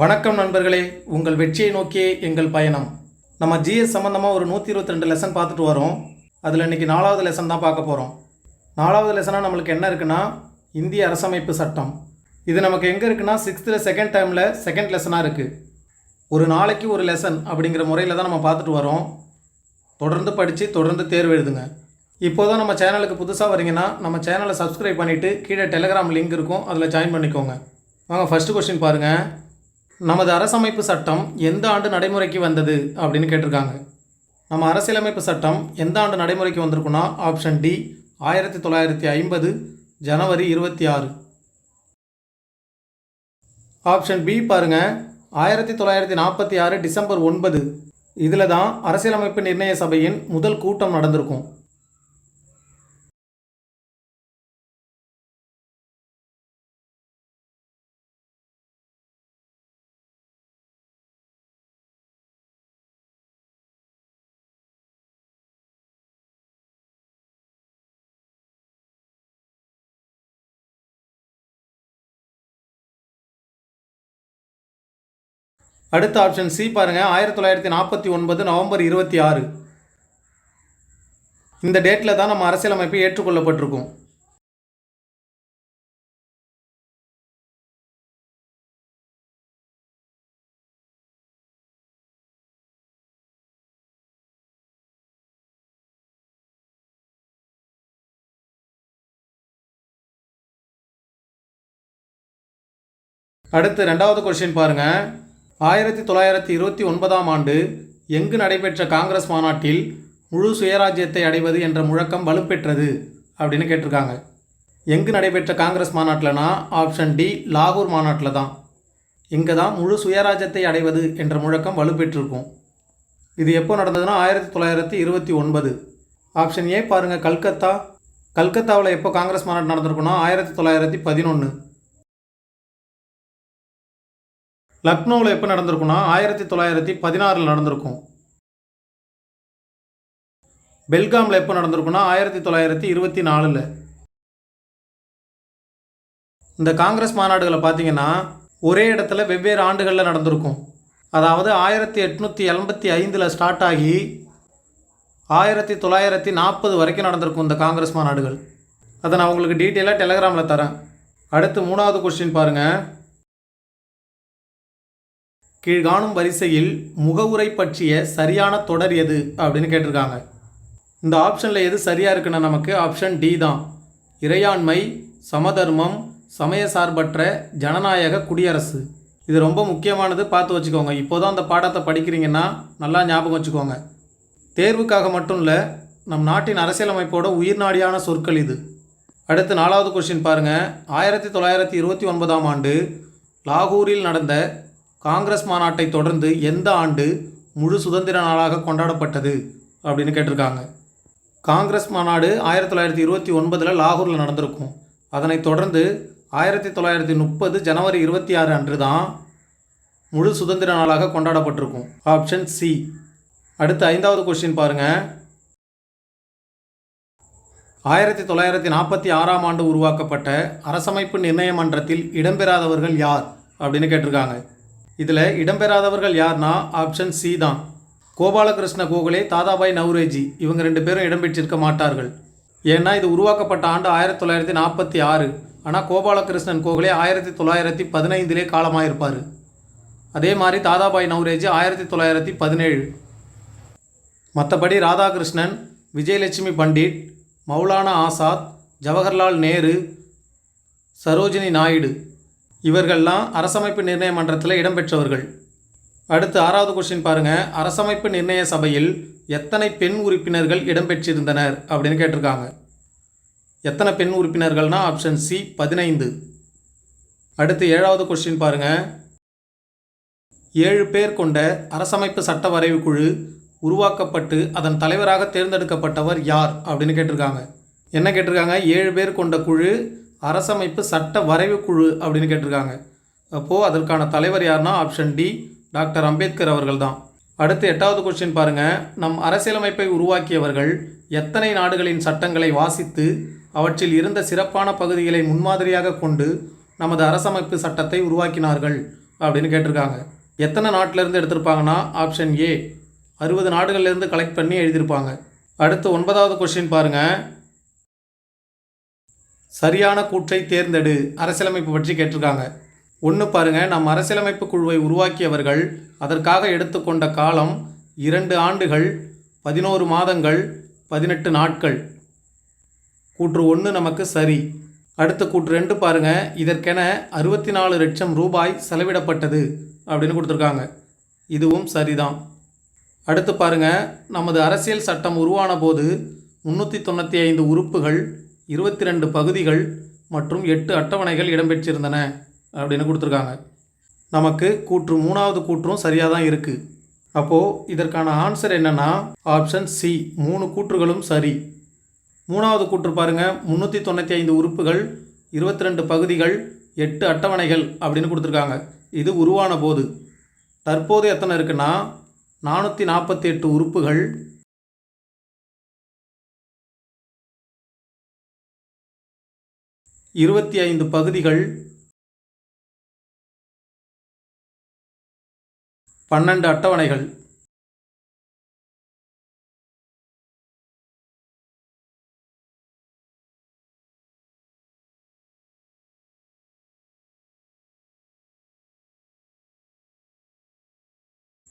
வணக்கம் நண்பர்களே. உங்கள் வெற்றியை நோக்கியே எங்கள் பயணம். நம்ம ஜிஎஸ் சம்மந்தமாக ஒரு நூற்றி இருபத்தி ரெண்டு லெசன் பார்த்துட்டு வரோம். அதில் இன்றைக்கி நாலாவது லெசன் தான் பார்க்க போகிறோம் நாலாவது லெசனாக நம்மளுக்கு என்ன இருக்குன்னா இந்திய அரசமைப்பு சட்டம். இது நமக்கு எங்கே இருக்குன்னா சிக்ஸ்த்தில் செகண்ட் டைமில் செகண்ட் லெசனாக இருக்குது ஒரு நாளைக்கு ஒரு லெசன் அப்படிங்கிற முறையில் தான் நம்ம பார்த்துட்டு வரோம். தொடர்ந்து படித்து தொடர்ந்து தேர்வு எழுதுங்க. இப்போ தான் நம்ம சேனலுக்கு புதுசாக வரீங்கன்னா நம்ம சேனலை சப்ஸ்கிரைப் பண்ணிவிட்டு கீழே டெலிகிராம் லிங்க் இருக்கும். அதில் ஜாயின் பண்ணிக்கோங்க. வாங்க ஃபஸ்ட்டு கொஸ்டின் பாருங்கள் நமது அரசமைப்பு சட்டம் எந்த ஆண்டு நடைமுறைக்கு வந்தது அப்படின்னு கேட்டிருக்காங்க. நம்ம அரசியலமைப்பு சட்டம் எந்த ஆண்டு நடைமுறைக்கு வந்திருக்குன்னா ஆப்ஷன் டி ஆயிரத்தி தொள்ளாயிரத்தி ஐம்பது ஜனவரி இருபத்தி ஆறு. ஆப்ஷன் பி பாருங்க. ஆயிரத்தி தொள்ளாயிரத்தி நாற்பத்தி ஆறு டிசம்பர் ஒன்பது. இதில் தான் அரசியலமைப்பு நிர்ணய சபையின் முதல் கூட்டம் நடந்திருக்கும். அடுத்த ஆப்ஷன் சி பாருங்க. ஆயிரத்தி தொள்ளாயிரத்தி நாற்பத்தி ஒன்பது நவம்பர் இருபத்தி ஆறு. இந்த டேட்டில் தான் நம்ம அரசியலமைப்பு ஏற்றுக்கொள்ளப்பட்டிருக்கும். அடுத்து ரெண்டாவது கொஸ்டின் பாருங்க. ஆயிரத்தி தொள்ளாயிரத்தி இருபத்தி ஒன்பதாம் ஆண்டு எங்கு நடைபெற்ற காங்கிரஸ் மாநாட்டில் முழு சுயராஜ்யத்தை அடைவது என்ற முழக்கம் வலுப்பெற்றது அப்படின்னு கேட்டிருக்காங்க. எங்கு நடைபெற்ற காங்கிரஸ் மாநாட்டில்னா ஆப்ஷன் டி லாகூர் மாநாட்டில் தான். இங்கே தான் முழு சுயராஜ்யத்தை அடைவது என்ற முழக்கம் வலுப்பெற்றிருக்கும். இது எப்போ நடந்ததுன்னா ஆயிரத்தி தொள்ளாயிரத்தி இருபத்தி ஒன்பது ஆப்ஷன் ஏ பாருங்கள் கல்கத்தா. கல்கத்தாவில் எப்போ காங்கிரஸ் மாநாடு நடந்திருக்குன்னா ஆயிரத்தி தொள்ளாயிரத்தி பதினொன்று லக்னோவில் எப்போ நடந்திருக்குன்னா ஆயிரத்தி தொள்ளாயிரத்தி பதினாறில் நடந்திருக்கும். பெல்காமில் எப்போ நடந்திருக்குன்னா ஆயிரத்தி தொள்ளாயிரத்தி இருபத்தி நாலில். இந்த காங்கிரஸ் மாநாடுகளை பார்த்தீங்கன்னா ஒரே இடத்துல வெவ்வேறு ஆண்டுகளில் நடந்திருக்கும். அதாவது ஆயிரத்தி எட்நூற்றி எண்பத்தி ஐந்தில் ஸ்டார்ட் ஆகி ஆயிரத்தி தொள்ளாயிரத்தி நாற்பது வரைக்கும் நடந்திருக்கும் இந்த காங்கிரஸ் மாநாடுகள். அதை நான் உங்களுக்கு டீட்டெயிலாக டெலகிராமில் தரேன். அடுத்து மூணாவது கொஸ்டின் பாருங்கள் கீழ்காணும் வரிசையில் முகவுரை பற்றிய சரியான தொடர் எது அப்படின்னு கேட்டிருக்காங்க. இந்த ஆப்ஷனில் எது சரியாக இருக்குன்னா நமக்கு ஆப்ஷன் டி தான். இறையாண்மை சமதர்மம் சமய சார்பற்ற ஜனநாயக குடியரசு. இது ரொம்ப முக்கியமானது பார்த்து வச்சுக்கோங்க. இப்போ தான் அந்த பாடத்தை படிக்கிறீங்கன்னா நல்லா ஞாபகம் வச்சுக்கோங்க. தேர்வுக்காக மட்டும் இல்லை நம் நாட்டின் அரசியலமைப்போட உயிர்நாடியான சொற்கள் இது. அடுத்து நாலாவது கொஸ்டின் பாருங்கள் ஆயிரத்தி தொள்ளாயிரத்தி இருபத்தி ஒன்பதாம் ஆண்டு லாகூரில் நடந்த காங்கிரஸ் மாநாட்டை தொடர்ந்து எந்த ஆண்டு முழு சுதந்திர நாளாக கொண்டாடப்பட்டது அப்படின்னு கேட்டிருக்காங்க. காங்கிரஸ் மாநாடு ஆயிரத்தி தொள்ளாயிரத்தி இருபத்தி ஒன்பதில் லாகூரில் நடந்திருக்கும். அதனைத் தொடர்ந்து ஆயிரத்தி தொள்ளாயிரத்தி முப்பது ஜனவரி இருபத்தி ஆறு அன்று தான் முழு சுதந்திர நாளாக கொண்டாடப்பட்டிருக்கும். Option C. அடுத்து ஐந்தாவது கொஸ்டின் பாருங்கள் ஆயிரத்தி தொள்ளாயிரத்தி நாற்பத்தி ஆறாம் ஆண்டு உருவாக்கப்பட்ட அரசமைப்பு நிர்ணய மன்றத்தில் இடம்பெறாதவர்கள் யார் அப்படின்னு கேட்டிருக்காங்க. இதில் இடம்பெறாதவர்கள் யார்னா ஆப்ஷன் சி தான். கோபாலகிருஷ்ண கோகலே தாதாபாய் நவ்ரேஜி இவங்க ரெண்டு பேரும் இடம்பெற்றிருக்க மாட்டார்கள். ஏன்னா இது உருவாக்கப்பட்ட ஆண்டு ஆயிரத்தி தொள்ளாயிரத்தி நாற்பத்தி ஆறு. ஆனால் கோபாலகிருஷ்ணன் கோகலே ஆயிரத்தி தொள்ளாயிரத்தி பதினைந்திலே காலமாயிருப்பார். அதே மாதிரி தாதாபாய் நவ்ரேஜி ஆயிரத்தி தொள்ளாயிரத்தி பதினேழு. மற்றபடி ராதாகிருஷ்ணன் விஜயலட்சுமி பண்டிட் மௌலானா ஆசாத் ஜவஹர்லால் நேரு சரோஜினி நாயுடு இவர்கள்லாம் அரசமைப்பு நிர்ணய மன்றத்தில் இடம்பெற்றவர்கள். அடுத்து ஆறாவது கொஸ்டின் பாருங்கள் அரசமைப்பு நிர்ணய சபையில் எத்தனை பெண் உறுப்பினர்கள் இடம்பெற்றிருந்தனர் அப்படின்னு கேட்டிருக்காங்க. எத்தனை பெண் உறுப்பினர்கள்னா ஆப்ஷன் சி பதினைந்து. அடுத்து ஏழாவது கொஸ்டின் பாருங்கள் ஏழு பேர் கொண்ட அரசமைப்பு சட்ட வரைவு குழு உருவாக்கப்பட்டு அதன் தலைவராக தேர்ந்தெடுக்கப்பட்டவர் யார் அப்படின்னு கேட்டிருக்காங்க. என்ன கேட்டிருக்காங்க? ஏழு பேர் கொண்ட குழு அரசமைப்பு சட்ட வரைவு குழு அப்படின்னு கேட்டிருக்காங்க. அப்போது அதற்கான தலைவர் யாருன்னா ஆப்ஷன் டி டாக்டர் அம்பேத்கர் அவர்கள் தான் அடுத்து எட்டாவது கொஸ்டின் பாருங்கள் நம் அரசியலமைப்பை உருவாக்கியவர்கள் எத்தனை நாடுகளின் சட்டங்களை வாசித்து அவற்றில் இருந்த சிறப்பான பகுதிகளை முன்மாதிரியாக கொண்டு நமது அரசமைப்பு சட்டத்தை உருவாக்கினார்கள் அப்படின்னு கேட்டிருக்காங்க. எத்தனை நாட்டிலேருந்து எடுத்திருப்பாங்கன்னா ஆப்ஷன் ஏ அறுபது நாடுகள்லேருந்து கலெக்ட் பண்ணி எழுதியிருப்பாங்க. அடுத்து ஒன்பதாவது கொஸ்டின் பாருங்கள் சரியான கூற்றை தேர்ந்தெடு. அரசியலமைப்பு பற்றி கேட்டிருக்காங்க. ஒன்று பாருங்க நம் அரசியலமைப்பு குழுவை உருவாக்கியவர்கள் அதற்காக எடுத்துக்கொண்ட காலம் இரண்டு ஆண்டுகள் பதினோரு மாதங்கள் பதினெட்டு நாட்கள். கூற்று ஒன்று நமக்கு சரி. அடுத்த கூற்று ரெண்டு பாருங்கள் இதற்கென அறுபத்தி நாலு லட்சம் ரூபாய் செலவிடப்பட்டது அப்படின்னு கொடுத்துருக்காங்க. இதுவும் சரிதான். அடுத்து பாருங்க நமது அரசியல் சட்டம் உருவான போது முந்நூற்றி தொண்ணூற்றி ஐந்து உறுப்புகள் இருபத்தி ரெண்டு பகுதிகள் மற்றும் எட்டு அட்டவணைகள் இடம்பெற்றிருந்தன அப்படின்னு கொடுத்துருக்காங்க. நமக்கு கூற்று மூணாவது கூற்றும் சரியாக தான் இருக்குது அப்போது இதற்கான ஆன்சர் என்னென்னா ஆப்ஷன் சி மூணு கூற்றுகளும் சரி. மூணாவது கூற்று பாருங்க முந்நூற்றி தொண்ணூற்றி ஐந்து உறுப்புகள் இருபத்தி ரெண்டு பகுதிகள் எட்டு அட்டவணைகள் அப்படின்னு கொடுத்துருக்காங்க. இது உருவான போது தற்போது எத்தனை இருக்குன்னா நானூற்றி நாற்பத்தி எட்டு உறுப்புகள் இருபத்தி ஐந்து பகுதிகள் பன்னெண்டு அட்டவணைகள்.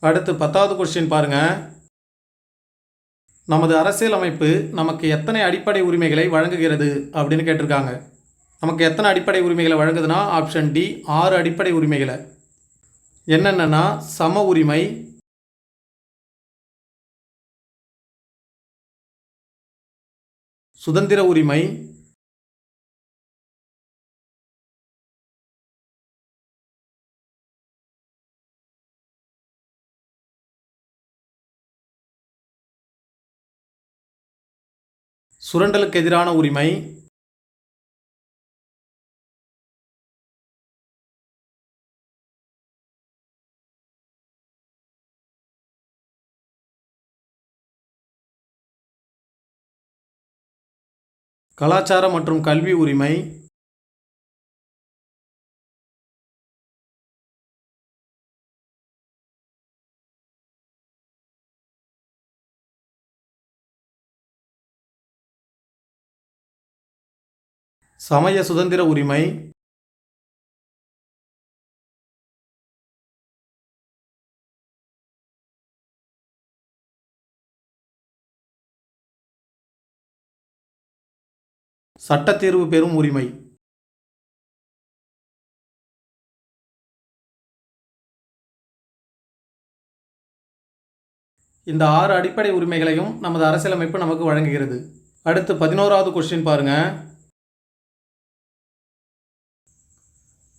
அடுத்து பத்தாவது கொஸ்டின் பாருங்க. நமது அரசியலமைப்பு நமக்கு எத்தனை அடிப்படை உரிமைகளை வழங்குகிறது அப்படின்னு கேட்டிருக்காங்க. நமக்கு எத்தனை அடிப்படை உரிமைகளை வழங்குதுன்னா ஆப்ஷன் டி ஆறு அடிப்படை உரிமைகளை. என்னென்னா சம உரிமை சுதந்திர உரிமை சுரண்டலுக்கு எதிரான உரிமை கலாச்சார மற்றும் கல்வி உரிமை. சமய சுதந்திர உரிமை. சட்டத்தீர்வு பெறும் உரிமை. இந்த ஆறு அடிப்படை உரிமைகளையும் நமது அரசியலமைப்பு நமக்கு வழங்குகிறது. அடுத்து பதினோராவது கொஸ்டின் பாருங்க.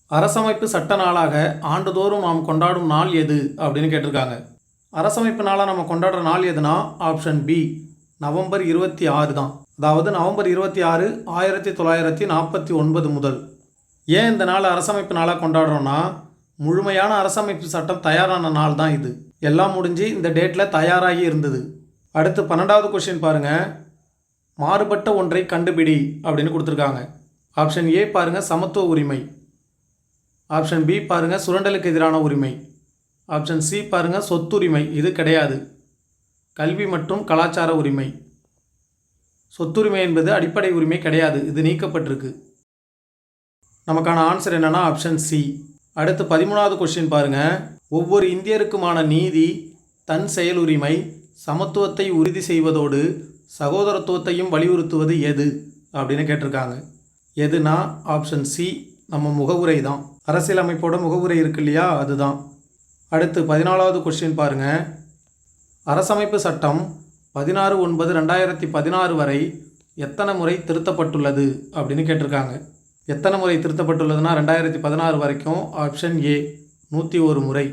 அரசமைப்பு சட்ட நாளாக ஆண்டுதோறும் நாம் கொண்டாடும் நாள் எது? அப்படின்னு கேட்டிருக்காங்க. அரசமைப்பு நாளாக நம்ம கொண்டாடுற நாள் எதுனா ஆப்ஷன் பி நவம்பர் இருபத்தி ஆறு தான். அதாவது நவம்பர் இருபத்தி ஆறு ஆயிரத்தி தொள்ளாயிரத்தி நாற்பத்தி ஒன்பது முதல். ஏன் இந்த நாள் அரசமைப்பு நாளாக கொண்டாடுறோன்னா முழுமையான அரசமைப்பு சட்டம் தயாரான நாள் தான் இது. எல்லாம் முடிஞ்சு இந்த டேட்டில் தயாராகி இருந்தது. அடுத்து பன்னெண்டாவது கொஷின் பாருங்கள் மாறுபட்ட ஒன்றை கண்டுபிடி அப்படின்னு கொடுத்துருக்காங்க. ஆப்ஷன் ஏ பாருங்கள் சமத்துவ உரிமை. ஆப்ஷன் பி பாருங்கள் சுரண்டலுக்கு எதிரான உரிமை. ஆப்ஷன் சி பாருங்கள் சொத்துரிமை. இது கிடையாது. கல்வி மற்றும் கலாச்சார உரிமை. சொத்துரிமை என்பது அடிப்படை உரிமை கிடையாது. இது நீக்கப்பட்டிருக்கு. நமக்கான ஆன்சர் என்னன்னா ஆப்ஷன் சி அடுத்து பதிமூணாவது கொஸ்டின் பாருங்கள் ஒவ்வொரு இந்தியருக்குமான நீதி தன் செயல் உரிமை சமத்துவத்தை உறுதி செய்வதோடு சகோதரத்துவத்தையும் வலியுறுத்துவது எது? அப்படின்னு கேட்டிருக்காங்க. எதுனா ஆப்ஷன் சி நம்ம முகவுரை தான். அரசியலமைப்போட முகவுரை இருக்கு இல்லையா? அதுதான். அடுத்து பதினாலாவது கொஸ்டின் பாருங்கள் அரசமைப்பு சட்டம் பதினாறு ஒன்பது ரெண்டாயிரத்தி பதினாறு வரை எத்தனை முறை திருத்தப்பட்டுள்ளது அப்படின்னு கேட்டிருக்காங்க. எத்தனை முறை திருத்தப்பட்டுள்ளதுன்னா ரெண்டாயிரத்தி பதினாறு வரைக்கும் ஆப்ஷன் ஏ நூற்றி ஒரு முறை.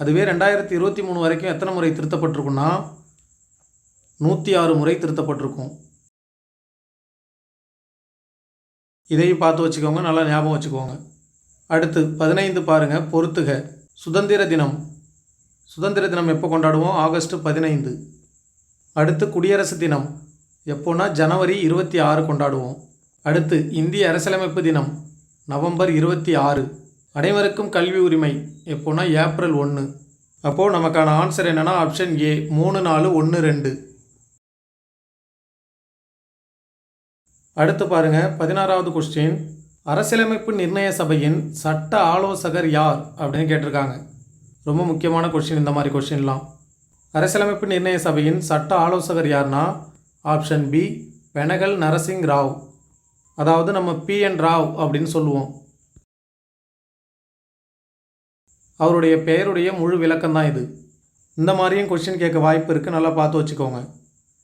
அதுவே ரெண்டாயிரத்தி இருபத்தி மூணு வரைக்கும் எத்தனை முறை திருத்தப்பட்டிருக்குன்னா நூற்றி ஆறு முறை திருத்தப்பட்டிருக்கும். இதையும் பார்த்து வச்சுக்கோங்க நல்லா ஞாபகம் வச்சுக்கோங்க. அடுத்து பதினைந்து பாருங்கள் பொறுத்துக. சுதந்திர தினம். சுதந்திர தினம் எப்போ கொண்டாடுவோம்? ஆகஸ்ட் பதினைந்து. அடுத்து குடியரசு தினம். எப்போனா ஜனவரி இருபத்தி ஆறு கொண்டாடுவோம். அடுத்து இந்திய அரசியலமைப்பு தினம் நவம்பர் இருபத்தி ஆறு. அனைவருக்கும் கல்வி உரிமை எப்போனா ஏப்ரல் ஒன்று அப்போது நமக்கான ஆன்சர் என்னென்னா ஆப்ஷன் ஏ மூணு நாலு ஒன்று ரெண்டு. அடுத்து பாருங்கள் பதினாறாவது கொஸ்டின் அரசியலமைப்பு நிர்ணய சபையின் சட்ட ஆலோசகர் யார் அப்படின்னு கேட்டிருக்காங்க. ரொம்ப முக்கியமான கொஸ்டின் இந்த மாதிரி கொஸ்டின்லாம் அரசியலமைப்பு நிர்ணய சபையின் சட்ட ஆலோசகர் யார்னா ஆப்ஷன் பி பெனகல் நரசிங் ராவ். அதாவது நம்ம பி என் ராவ் அப்படின்னு சொல்லுவோம். அவருடைய பெயருடைய முழு விளக்கம் தான் இது. இந்த மாதிரியும் கொஷின் கேட்க வாய்ப்பு இருக்குது நல்லா பார்த்து வச்சுக்கோங்க.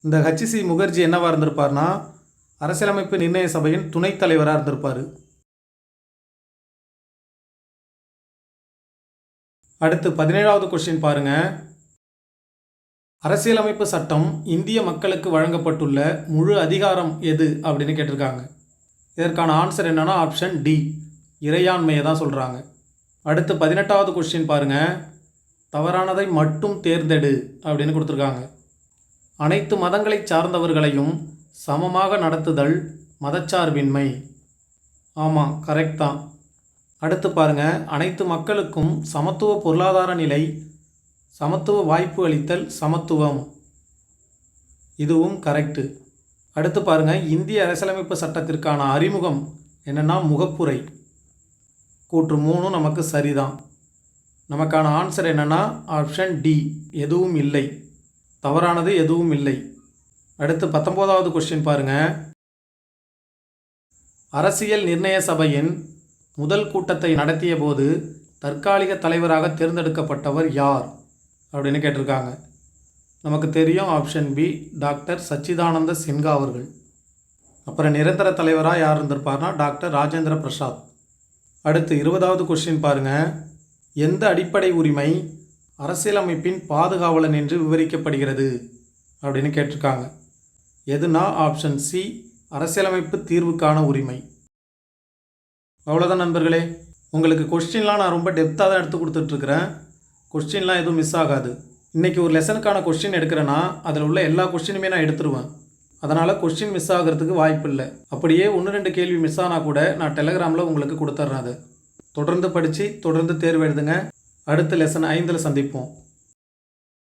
இந்த ஹச்சிசி முகர்ஜி என்னவாக இருந்திருப்பார்னா அரசியலமைப்பு நிர்ணய சபையின் துணைத் தலைவராக இருந்திருப்பார். அடுத்து பதினேழாவது கொஸ்டின் பாருங்கள் அரசியலமைப்பு சட்டம் இந்திய மக்களுக்கு வழங்கப்பட்டுள்ள முழு அதிகாரம் எது அப்படின்னு கேட்டிருக்காங்க. இதற்கான ஆன்சர் என்னென்னா ஆப்ஷன் டி இறையாண்மையை தான் சொல்கிறாங்க அடுத்து பதினெட்டாவது கொஸ்டின் பாருங்கள் தவறானதை மட்டும் தேர்ந்தெடு அப்படின்னு கொடுத்துருக்காங்க. அனைத்து மதங்களை சார்ந்தவர்களையும் சமமாக நடத்துதல் மதச்சார்பின்மை. ஆமாம் கரெக்ட் தான். அடுத்து பாருங்க. அனைத்து மக்களுக்கும் சமத்துவ பொருளாதார நிலை சமத்துவ வாய்ப்பு அளித்தல் சமத்துவம். இதுவும் கரெக்டு அடுத்து பாருங்கள் இந்திய அரசியலமைப்பு சட்டத்திற்கான அறிமுகம் என்னென்னா முகப்புரை. கூற்று மூணும் நமக்கு சரிதான். நமக்கான ஆன்சர் என்னென்னா ஆப்ஷன் டி எதுவும் இல்லை. தவறானது எதுவும் இல்லை. அடுத்து பத்தொம்போதாவது கொஸ்டின் பாருங்கள் அரசியல் நிர்ணய சபையின் முதல் கூட்டத்தை நடத்திய போது தற்காலிக தலைவராக தேர்ந்தெடுக்கப்பட்டவர் யார்? அப்படின்னு கேட்டிருக்காங்க. நமக்கு தெரியும் option B doctor Sachchidananda Sinha அவர்கள். அப்புறம் நிரந்தர தலைவராக யார் இருந்திருப்பார்னா டாக்டர் ராஜேந்திர பிரசாத். அடுத்து இருபதாவது கொஸ்டின் பாருங்கள் எந்த அடிப்படை உரிமை அரசியலமைப்பின் பாதுகாவலன் என்று விவரிக்கப்படுகிறது? அப்படின்னு கேட்டிருக்காங்க. எதுனா ஆப்ஷன் சி அரசியலமைப்பு தீர்வுக்கான உரிமை. அவ்வளோதான் நண்பர்களே. உங்களுக்கு கொஸ்டின்லாம் நான் ரொம்ப டெப்த்தாக தான் எடுத்து கொடுத்துட்ருக்குறேன் கொஸ்டின்லாம் எதுவும் மிஸ் ஆகாது. இன்றைக்கி ஒரு லெசனுக்கான கொஸ்டின் எடுக்கிறேன்னா அதில் உள்ள எல்லா கொஸ்டினுமே நான் எடுத்துருவேன். அதனால் கொஸ்டின் மிஸ் ஆகிறதுக்கு வாய்ப்பு இல்லை. அப்படியே ஒன்று ரெண்டு கேள்வி மிஸ் ஆனால் கூட நான் டெலகிராமில் உங்களுக்கு கொடுத்துட்றேன் அது. தொடர்ந்து படித்து தொடர்ந்து தேர்வு எழுதுங்க. அடுத்த லெசன் ஐந்தில் சந்திப்போம்.